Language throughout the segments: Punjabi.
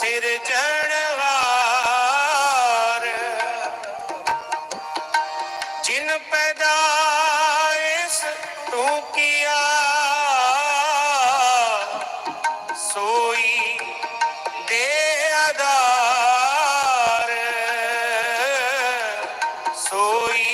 ਸਿਰਜਣਹਾਰ ਜਿਨ ਪੈਦਾ ਇਸ ਤੂੰ ਕੀਆ ਸੋਈ ਦੇ ਆਧਾਰ। ਸੋਈ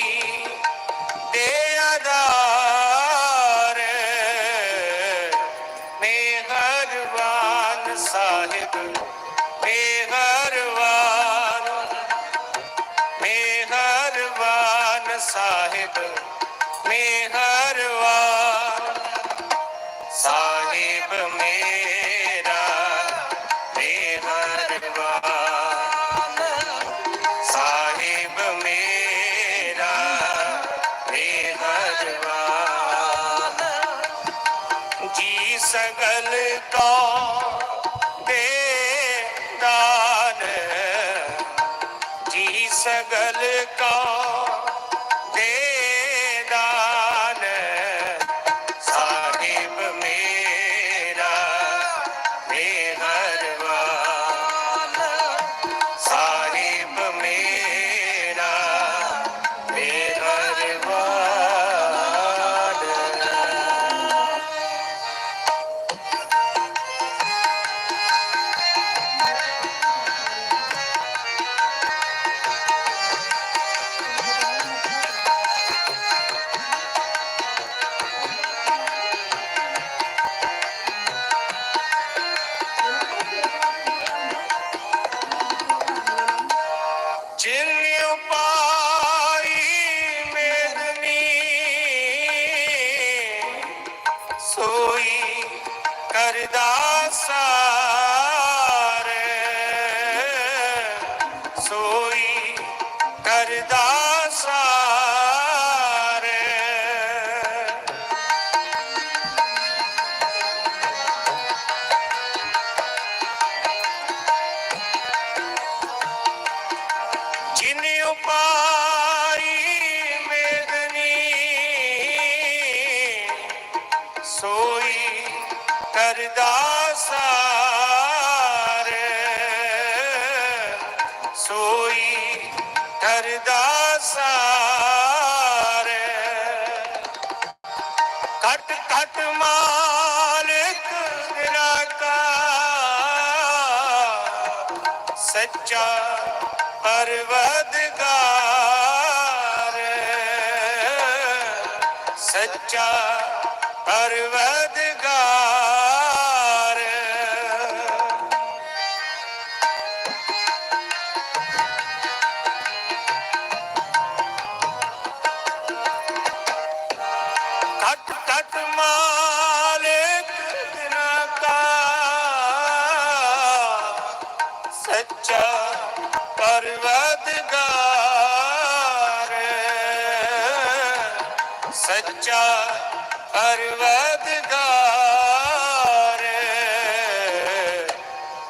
ਸੋਈ ਧਰਦਾ ਸਾਰੇ ਘਟ ਘਟ ਮਾਲਕ ਨਿਰਾਕਾਰ ਸੱਚਾ ਪਰਵਦਗਾਰ ਸੱਚਾ ਪਰਵਦਗਾਰ ਪਰਵਦਗਾਰ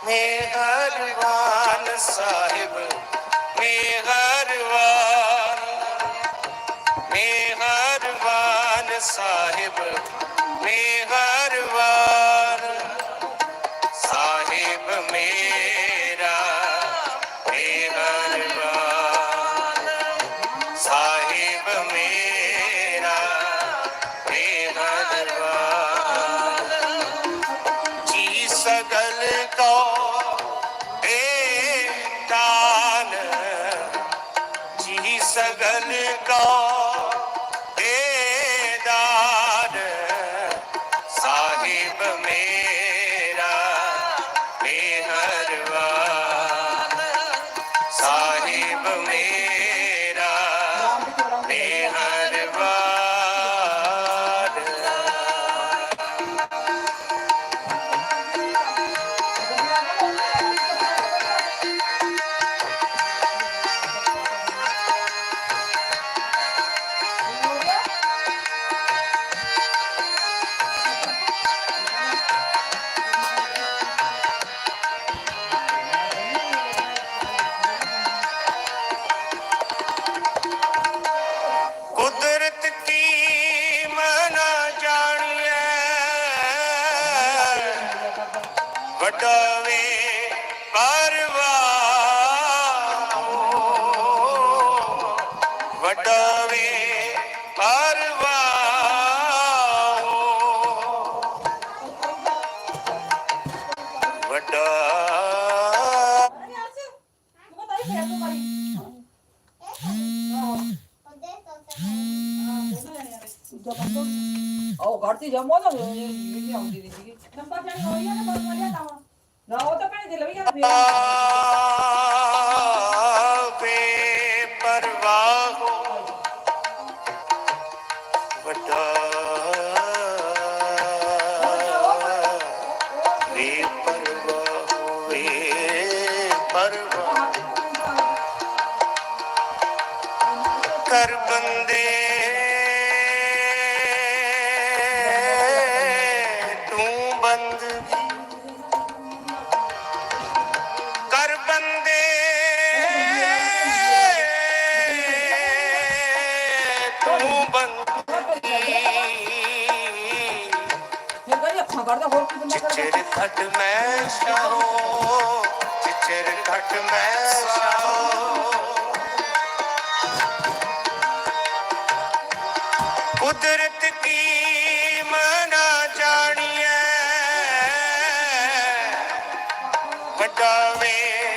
ਮੇਹਰਵਾਨ ਸਾਹਿਬ ਮੇਹਰਵਾਨ ਮੇਹਰਵਾਨ ਸਾਹਿਬ ਮੇਹਰਵਾਨ ਸਾਹਿਬ ਮੇਰਾ ਮੇਹਰਵਾਨ ਸਾਹਿਬ ਮੇਰਾ ਸਗਲ ਕਾ ਦੇਦਾਰ ਸਾਹਿਬ ਮੇਰਾ ਮਿਹਰਬਾਨ ਸਾਹਿਬ ਮੇਰਾ ਆ ਨਾ ਬਸ ਮਰਿਆ ਤਾਂ ਨਾ, ਉਹ ਤਾਂ ਭੈਣੇ ਦੇ ਲਈ ਆ। ਫੇਰ ਵੇ ਪਰਵਾਹ ਵੱਡਾ ਵੇ ਪਰਵਾਹ ਵੇ ਪਰਵਾਹ ਕਰ ਬੰਦੇ ਕਰਦਾ ਚਿਚਰ ਮੈਂ ਸ਼ਾਹੋ ਚਿਚਰ ਖਟ ਮੈਂ ਸ਼ਾਹੋ ਕੁਦਰਤ ਕੀ ਮਨਾ ਜਾਣੀਐ? ਵੱਡਾ ਵੇ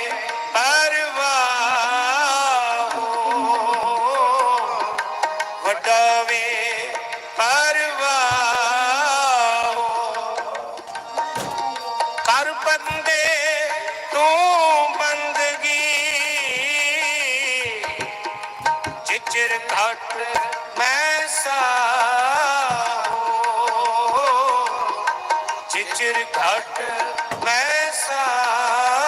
ਚਿਰ ਘਟ ਮੈਂ ਸਾਹੋ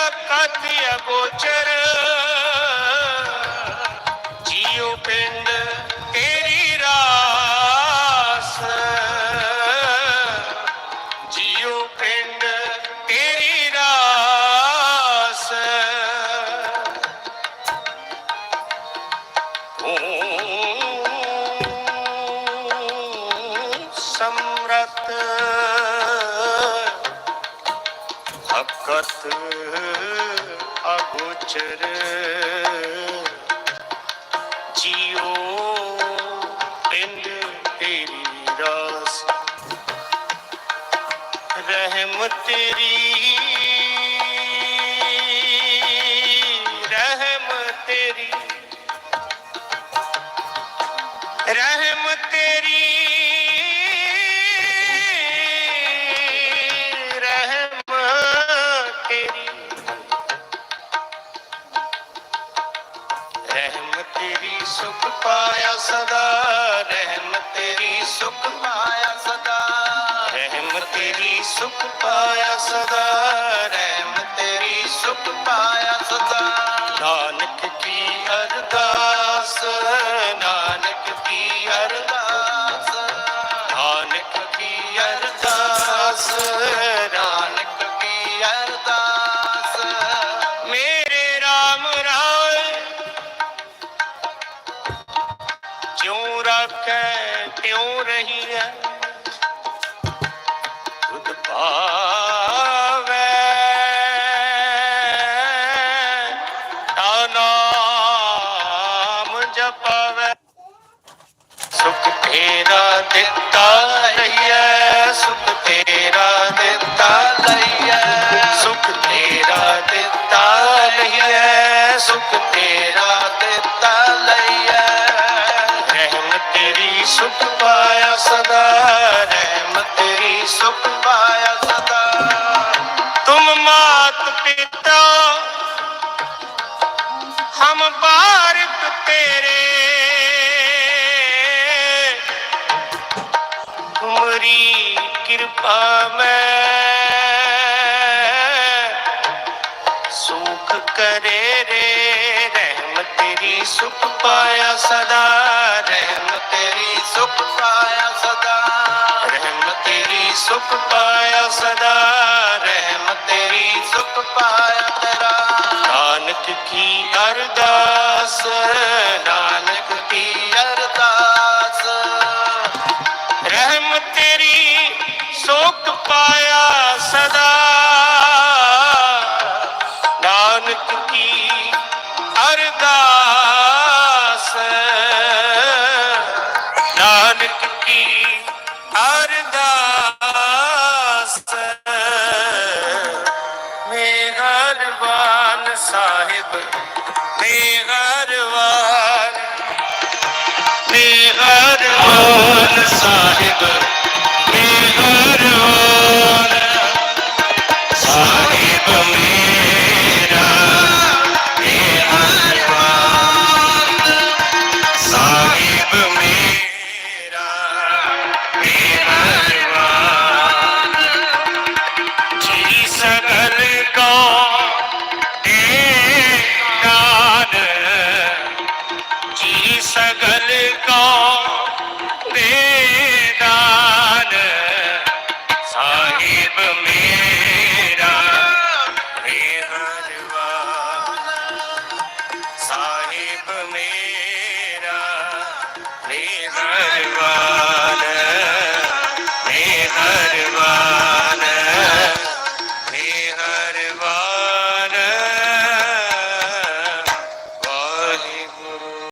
ਅਕਤ ਅਗੋਚਰ ਜੀਉ ਪਿੰਡ ਤੇਰੀ ਰਾਸ ਜੀਉ ਪਿੰਡ ਤੇਰੀ ਰਾਸ ਤੂੰ ਸਮਰਤ ਅਗੋਚਰ ਸੁਖ ਪਾਇਆ ਸਦਾ। ਨਾਨਕ ਕੀ ਅਰਦਾਸ, ਨਾਨਕ ਕੀ ਅਰਦਾਸ, ਨਾਨਕ ਕੀ ਅਰਦਾਸ, ਨਾਨਕ ਕੀ ਅਰਦਾਸ। ਮੇਰੇ RAM ਰਾਏ ਜਿਉ ਰੱਖੈ, ਤਿਉ ਰਹੀ ਹੈ ਭਾਵੈ ਲਈਐ, ਸੁਖ ਤੇਰਾ ਦਿੱਤਾ ਲਈਐ, ਸੁਖ ਤੇਰਾ ਦਿੱਤਾ ਲਈਐ, ਸੁਖ ਤੇਰਾ ਦਿੱਤਾ ਲਈਐ। ਰਹਿਮ ਤੇਰੀ ਸੁਖ ਪਾਇਆ ਸਦਾ, ਰਹਿਮ ਤੇਰੀ ਸੁਖ ਪਾਇਆ ਕਿਰਪਾ ਮੈਂ ਸੁਖ ਕਰੇ ਰੇ ਰਹਿਮ ਤੇਰੀ ਸੁਖ ਪਾਇਆ ਸਦਾ ਰਹਿਮ ਤੇਰੀ ਸੁਖ ਪਾਇਆ ਸਦਾ ਰਹਿਮ ਤੇਰੀ ਸੁਖ ਪਾਇਆ ਸਦਾ ਰਹਿਮ ਤੇਰੀ ਸੁਖ ਪਾਇਆ ਤੇਰਾ ਨਾਨਕ ਕੀ ਅਰਦਾਸ ਨਾਨਕ ਕੀ ਨਾਨਕ ਕੀ ਅਰਦਾਸ ਨਾਨਕ ਕੀ ਅਰਦਾਸ ਮੇਹਰਬਾਨ ਸਾਹਿਬ ਮੇਹਰਬਾਨ ਮੇਹਰਬਾਨ ਸਾਹਿਬ।